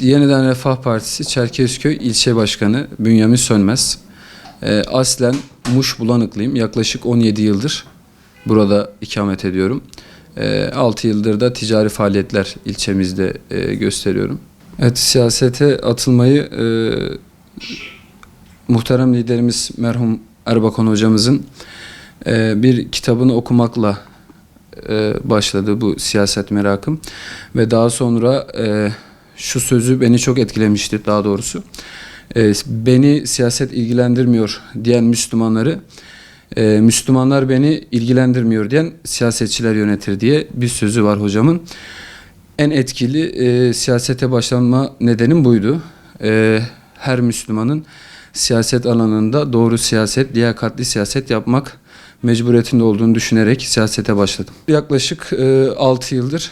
Yeniden Refah Partisi Çerkezköy İlçe Başkanı Bünyamin Sönmez. Ee, aslen Muş Bulanıklıyım. Yaklaşık 17 yıldır burada ikamet ediyorum. Ee, 6 yıldır da ticari faaliyetler ilçemizde e, gösteriyorum. Evet siyasete atılmayı e, muhterem liderimiz merhum Erbakan hocamızın e, bir kitabını okumakla e, başladı bu siyaset merakım ve daha sonra e, şu sözü beni çok etkilemişti daha doğrusu. E, beni siyaset ilgilendirmiyor diyen Müslümanları e, Müslümanlar beni ilgilendirmiyor diyen siyasetçiler yönetir diye bir sözü var hocamın. En etkili e, siyasete başlanma nedenim buydu. E, her Müslümanın siyaset alanında doğru siyaset, liyakatli siyaset yapmak mecburiyetinde olduğunu düşünerek siyasete başladım. Yaklaşık e, 6 yıldır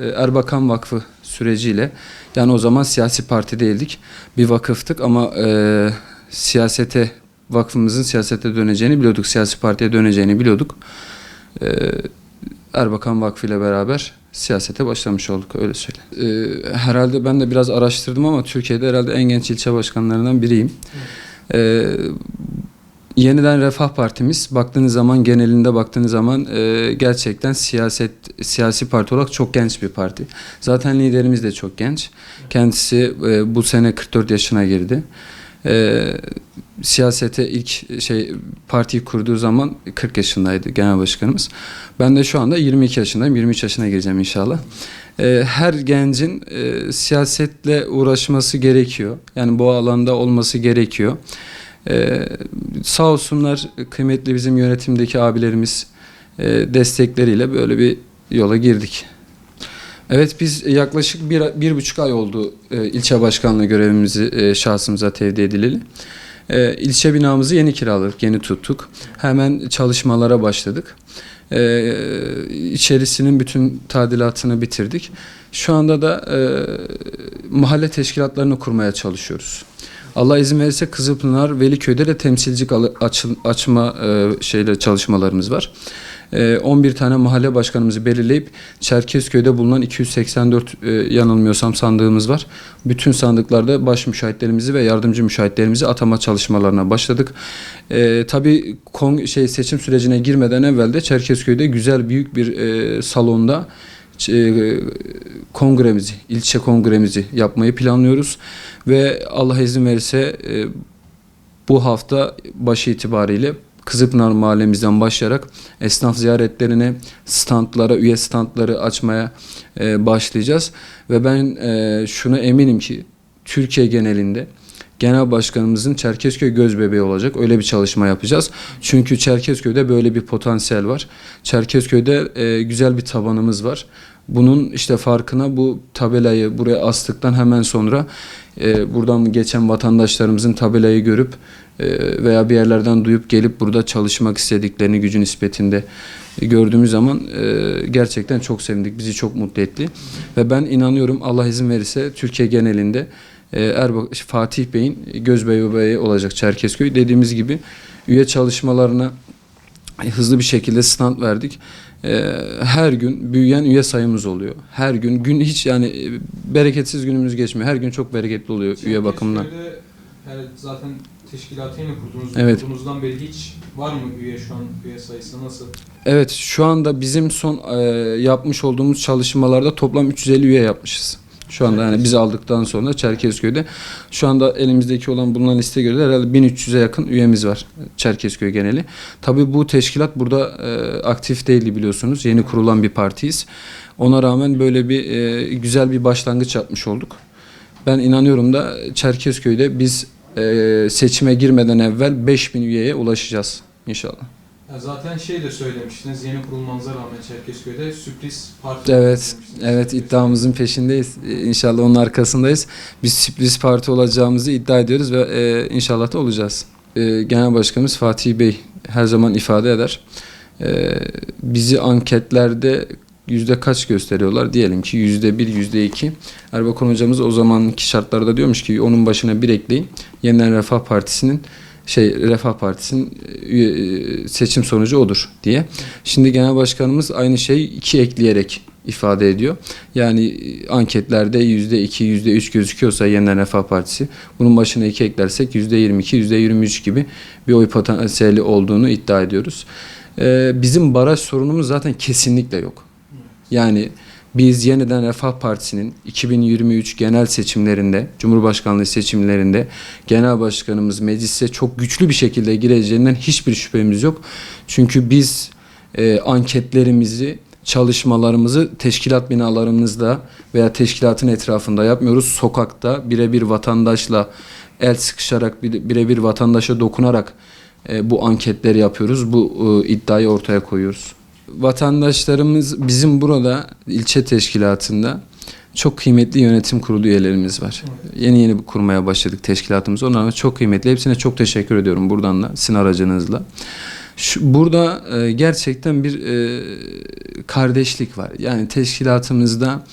e, Erbakan Vakfı süreciyle yani o zaman siyasi parti değildik. Bir vakıftık ama e, siyasete vakfımızın siyasete döneceğini biliyorduk. Siyasi partiye döneceğini biliyorduk. E, Erbakan Vakfı ile beraber siyasete başlamış olduk öyle söyle. E, herhalde ben de biraz araştırdım ama Türkiye'de herhalde en genç ilçe başkanlarından biriyim. E, Yeniden Refah Partimiz baktığınız zaman genelinde baktığınız zaman e, gerçekten siyaset siyasi parti olarak çok genç bir parti. Zaten liderimiz de çok genç. Kendisi e, bu sene 44 yaşına girdi. E, siyasete ilk şey partiyi kurduğu zaman 40 yaşındaydı genel başkanımız. Ben de şu anda 22 yaşındayım. 23 yaşına gireceğim inşallah. E, her gencin e, siyasetle uğraşması gerekiyor. Yani bu alanda olması gerekiyor. Ee, sağ olsunlar kıymetli bizim yönetimdeki abilerimiz e, destekleriyle böyle bir yola girdik. Evet biz yaklaşık bir, bir buçuk ay oldu e, ilçe başkanlığı görevimizi e, şahsımıza tevdi edileli. E, ilçe binamızı yeni kiraladık, yeni tuttuk. Hemen çalışmalara başladık. E, içerisinin bütün tadilatını bitirdik. Şu anda da e, mahalle teşkilatlarını kurmaya çalışıyoruz. Allah izin verirse Kızılpınar, Veliköy'de de temsilcilik açıl- açma e, şeyle çalışmalarımız var. E, 11 tane mahalle başkanımızı belirleyip Çerkezköy'de bulunan 284 e, yanılmıyorsam sandığımız var. Bütün sandıklarda baş müşahitlerimizi ve yardımcı müşahitlerimizi atama çalışmalarına başladık. E, tabii kon, şey seçim sürecine girmeden evvel de Çerkezköy'de güzel büyük bir e, salonda kongremizi, ilçe kongremizi yapmayı planlıyoruz ve Allah izin verirse e, bu hafta başı itibariyle Kızıpınar mahallemizden başlayarak esnaf ziyaretlerine, standlara, üye standları açmaya e, başlayacağız. Ve ben e, şuna eminim ki Türkiye genelinde Genel Başkanımızın Çerkezköy göz bebeği olacak. Öyle bir çalışma yapacağız. Çünkü Çerkezköy'de böyle bir potansiyel var. Çerkezköy'de e, güzel bir tabanımız var. Bunun işte farkına bu tabelayı buraya astıktan hemen sonra e, buradan geçen vatandaşlarımızın tabelayı görüp e, veya bir yerlerden duyup gelip burada çalışmak istediklerini gücü nispetinde gördüğümüz zaman e, gerçekten çok sevindik. Bizi çok mutlu etti. Ve ben inanıyorum Allah izin verirse Türkiye genelinde e, Erba Fatih Bey'in göz bebeği olacak Çerkezköy. Dediğimiz gibi üye çalışmalarına hızlı bir şekilde stand verdik. Ee, her gün büyüyen üye sayımız oluyor. Her gün gün hiç yani e, bereketsiz günümüz geçmiyor. Her gün çok bereketli oluyor üye bakımından. Her- zaten teşkilatı yeni kurdunuz. Evet. Kurduğunuzdan beri hiç var mı üye şu an üye sayısı nasıl? Evet şu anda bizim son e, yapmış olduğumuz çalışmalarda toplam 350 üye yapmışız. Şu anda yani biz aldıktan sonra Çerkezköy'de şu anda elimizdeki olan bulunan liste göre de herhalde 1300'e yakın üyemiz var Çerkezköy geneli. Tabii bu teşkilat burada e, aktif değildi biliyorsunuz. Yeni kurulan bir partiyiz. Ona rağmen böyle bir e, güzel bir başlangıç yapmış olduk. Ben inanıyorum da Çerkezköy'de biz e, seçime girmeden evvel 5000 üyeye ulaşacağız inşallah. Zaten şey de söylemiştiniz yeni kurulmanıza rağmen Çerkezköy'de sürpriz parti Evet, evet iddiamızın peşindeyiz. Ee, İnşallah onun arkasındayız. Biz sürpriz parti olacağımızı iddia ediyoruz ve e, inşallah da olacağız. E, Genel Başkanımız Fatih Bey her zaman ifade eder. E, bizi anketlerde yüzde kaç gösteriyorlar? Diyelim ki yüzde bir, yüzde iki. Erbakan hocamız o zamanki şartlarda diyormuş ki onun başına bir ekleyin. Yeniden Refah Partisi'nin şey Refah Partisi'nin e, e, seçim sonucu odur diye. Şimdi genel başkanımız aynı şeyi iki ekleyerek ifade ediyor. Yani e, anketlerde %2, %3 gözüküyorsa Yeniden Refah Partisi bunun başına 2 eklersek %22, %23 gibi bir oy potansiyeli olduğunu iddia ediyoruz. Ee, bizim baraj sorunumuz zaten kesinlikle yok. Yani biz yeniden Refah Partisi'nin 2023 genel seçimlerinde, Cumhurbaşkanlığı seçimlerinde genel başkanımız meclise çok güçlü bir şekilde gireceğinden hiçbir şüphemiz yok. Çünkü biz e, anketlerimizi, çalışmalarımızı teşkilat binalarımızda veya teşkilatın etrafında yapmıyoruz. Sokakta birebir vatandaşla el sıkışarak, bire- birebir vatandaşa dokunarak e, bu anketleri yapıyoruz. Bu e, iddiayı ortaya koyuyoruz. Vatandaşlarımız bizim burada ilçe teşkilatında çok kıymetli yönetim kurulu üyelerimiz var. Yeni yeni kurmaya başladık teşkilatımızı. Onlara çok kıymetli. Hepsine çok teşekkür ediyorum buradan da sizin aracınızla. Şu, burada e, gerçekten bir e, kardeşlik var. Yani teşkilatımızda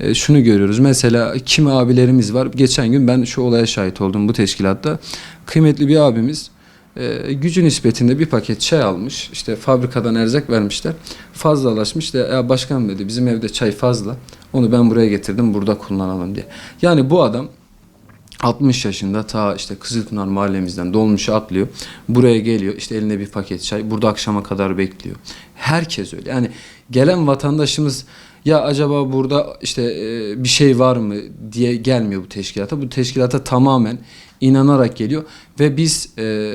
e, şunu görüyoruz. Mesela kimi abilerimiz var. Geçen gün ben şu olaya şahit oldum bu teşkilatta. Kıymetli bir abimiz e, gücü nispetinde bir paket çay almış. İşte fabrikadan erzak vermişler. Fazlalaşmış da ya başkan dedi bizim evde çay fazla. Onu ben buraya getirdim burada kullanalım diye. Yani bu adam 60 yaşında ta işte Kızılpınar mahallemizden dolmuşa atlıyor. Buraya geliyor işte eline bir paket çay. Burada akşama kadar bekliyor. Herkes öyle. Yani gelen vatandaşımız ya acaba burada işte e, bir şey var mı diye gelmiyor bu teşkilata. Bu teşkilata tamamen inanarak geliyor ve biz e,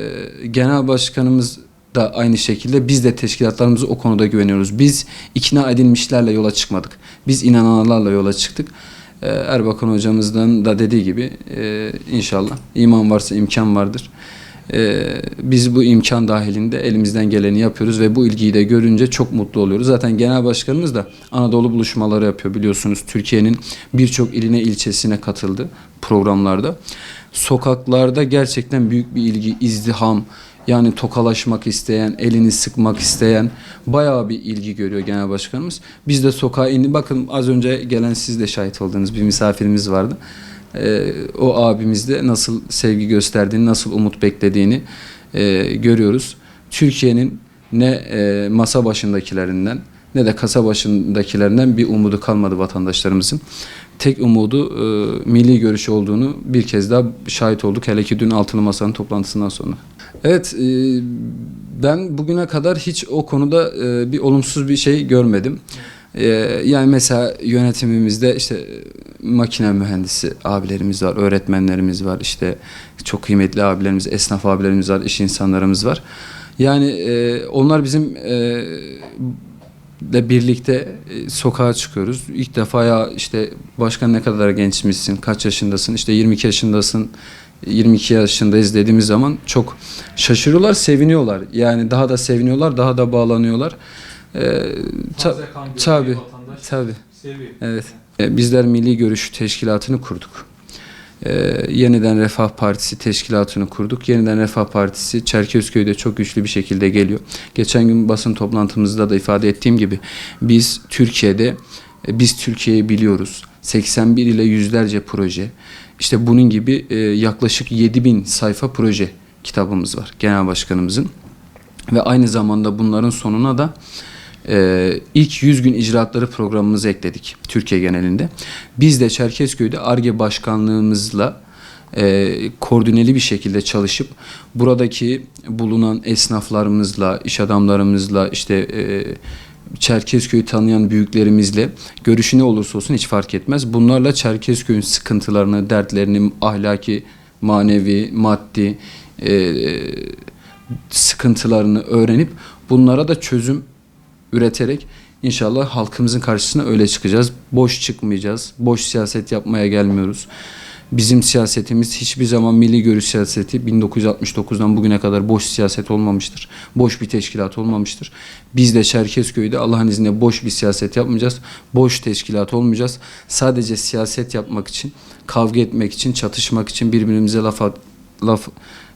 genel başkanımız da aynı şekilde biz de teşkilatlarımızı o konuda güveniyoruz. Biz ikna edilmişlerle yola çıkmadık. Biz inananlarla yola çıktık. Ee, Erbakan hocamızdan da dediği gibi e, inşallah iman varsa imkan vardır. Ee, biz bu imkan dahilinde elimizden geleni yapıyoruz ve bu ilgiyi de görünce çok mutlu oluyoruz. Zaten genel başkanımız da Anadolu buluşmaları yapıyor biliyorsunuz. Türkiye'nin birçok iline ilçesine katıldı programlarda. Sokaklarda gerçekten büyük bir ilgi, izdiham, yani tokalaşmak isteyen, elini sıkmak isteyen bayağı bir ilgi görüyor genel başkanımız. Biz de sokağa indi. Bakın az önce gelen siz de şahit olduğunuz bir misafirimiz vardı. Ee, o abimiz de nasıl sevgi gösterdiğini, nasıl umut beklediğini e, görüyoruz. Türkiye'nin ne e, masa başındakilerinden ne de kasa başındakilerinden bir umudu kalmadı vatandaşlarımızın. Tek umudu e, milli görüş olduğunu bir kez daha şahit olduk. Hele ki dün altılı masanın toplantısından sonra. Evet, e, ben bugüne kadar hiç o konuda e, bir olumsuz bir şey görmedim. E, yani mesela yönetimimizde işte e, makine mühendisi abilerimiz var, öğretmenlerimiz var, işte çok kıymetli abilerimiz, esnaf abilerimiz var, iş insanlarımız var. Yani e, onlar bizim e, de birlikte e, sokağa çıkıyoruz. İlk defa ya işte başkan ne kadar gençmişsin, kaç yaşındasın, işte 22 yaşındasın, 22 yaşındayız dediğimiz zaman çok şaşırıyorlar, seviniyorlar. Yani daha da seviniyorlar, daha da bağlanıyorlar. Ee, ta- Taze kan görmeyi tabii, vatandaş tabii. seviyor. Evet. E, Bizler Milli Görüş Teşkilatı'nı kurduk. Ee, Yeniden Refah Partisi teşkilatını kurduk. Yeniden Refah Partisi Çerkezköy'de çok güçlü bir şekilde geliyor. Geçen gün basın toplantımızda da ifade ettiğim gibi biz Türkiye'de e, biz Türkiye'yi biliyoruz. 81 ile yüzlerce proje. İşte bunun gibi e, yaklaşık 7000 sayfa proje kitabımız var genel başkanımızın. Ve aynı zamanda bunların sonuna da e, ilk 100 gün icraatları programımızı ekledik Türkiye genelinde. Biz de Çerkezköy'de ARGE başkanlığımızla e, koordineli bir şekilde çalışıp buradaki bulunan esnaflarımızla, iş adamlarımızla, işte e, Çerkezköy'ü tanıyan büyüklerimizle görüşü ne olursa olsun hiç fark etmez. Bunlarla Çerkezköy'ün sıkıntılarını, dertlerini, ahlaki, manevi, maddi e, sıkıntılarını öğrenip bunlara da çözüm üreterek inşallah halkımızın karşısına öyle çıkacağız. Boş çıkmayacağız. Boş siyaset yapmaya gelmiyoruz. Bizim siyasetimiz hiçbir zaman milli görüş siyaseti 1969'dan bugüne kadar boş siyaset olmamıştır. Boş bir teşkilat olmamıştır. Biz de Çerkezköy'de Allah'ın izniyle boş bir siyaset yapmayacağız. Boş teşkilat olmayacağız. Sadece siyaset yapmak için, kavga etmek için, çatışmak için, birbirimize laf, laf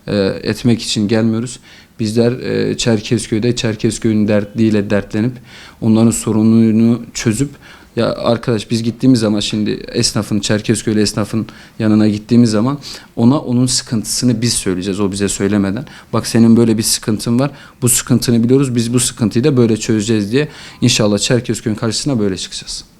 e, etmek için gelmiyoruz. Bizler e, Çerkezköy'de Çerkezköy'ün dertliyle dertlenip onların sorununu çözüp Ya arkadaş biz gittiğimiz zaman şimdi esnafın, Çerkezköy'lü esnafın yanına gittiğimiz zaman ona onun sıkıntısını biz söyleyeceğiz o bize söylemeden. Bak senin böyle bir sıkıntın var. Bu sıkıntını biliyoruz. Biz bu sıkıntıyı da böyle çözeceğiz diye inşallah Çerkezköy'ün karşısına böyle çıkacağız.